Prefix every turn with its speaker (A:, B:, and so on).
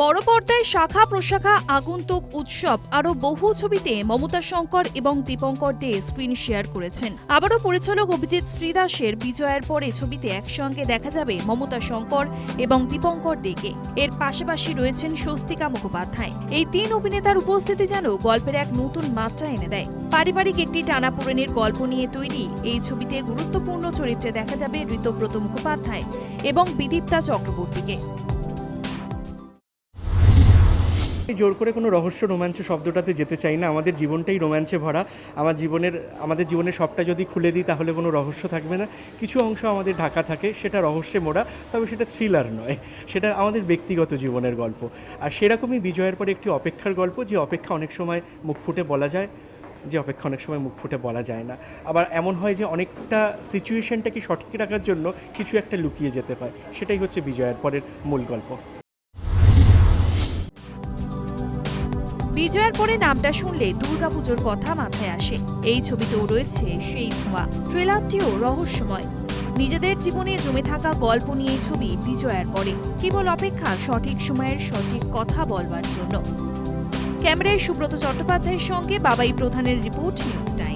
A: বড় পর্দায় শাখা প্রশাখা আগন্তুক উৎসব আরও বহু ছবিতে মমতা শঙ্কর এবং দীপঙ্কর দে স্ক্রিন শেয়ার করেছেন। আবারও পরিচালক অভিজিৎ শ্রীদাসের বিজয়ের পরে ছবিতে একসঙ্গে দেখা যাবে মমতা শঙ্কর এবং দীপঙ্কর দেকে। এর পাশাপাশি রয়েছেন স্বস্তিকা মুখোপাধ্যায়। এই তিন অভিনেতার উপস্থিতি যেন গল্পের এক নতুন মাত্রা এনে দেয়। পারিবারিক একটি টানাপোড়েনের গল্প নিয়ে তৈরি এই ছবিতে গুরুত্বপূর্ণ চরিত্রে দেখা যাবে ঋতব্রত মুখোপাধ্যায় এবং বিদীপ্তা চক্রবর্তীকে।
B: জোর করে কোনো রহস্য রোমাঞ্চ শব্দটাতে যেতে চাই না। আমাদের জীবনটাই রোমাঞ্চে ভরা। আমার জীবনের, আমাদের জীবনের সবটা যদি খুলে দিই তাহলে কোনো রহস্য থাকবে না। কিছু অংশ আমাদের ঢাকা থাকে, সেটা রহস্যে মোড়া, তবে সেটা থ্রিলার নয়। সেটা আমাদের ব্যক্তিগত জীবনের গল্প। আর সেরকমই বিজয়ের পরে একটি অপেক্ষার গল্প, যে অপেক্ষা অনেক সময় মুখ ফুটে বলা যায়, যে অপেক্ষা অনেক সময় মুখ ফুটে বলা যায় না। আবার এমন হয় যে অনেকটা সিচুয়েশনটাকে সঠিক রাখার জন্য কিছু একটা লুকিয়ে যেতে হয় সেটাই হচ্ছে বিজয়ের পরের মূল গল্প।
A: বিজয়ের পরে নামটা শুনলে দুর্গাপুজোর কথা মাথায় আসে। এই ছবিতেও রয়েছে সেই ধোঁয়া ট্রেলারটিও রহস্যময়। নিজেদের জীবনে জমে থাকা গল্প নিয়ে ছবি বিজয়ার পরে। কেবল অপেক্ষা সঠিক সময়ের সঠিক কথা বলবার জন্য। ক্যামেরায় সুব্রত চট্টোপাধ্যায়ের সঙ্গে বাবাই প্রধানের রিপোর্ট, নিউজ টাইম।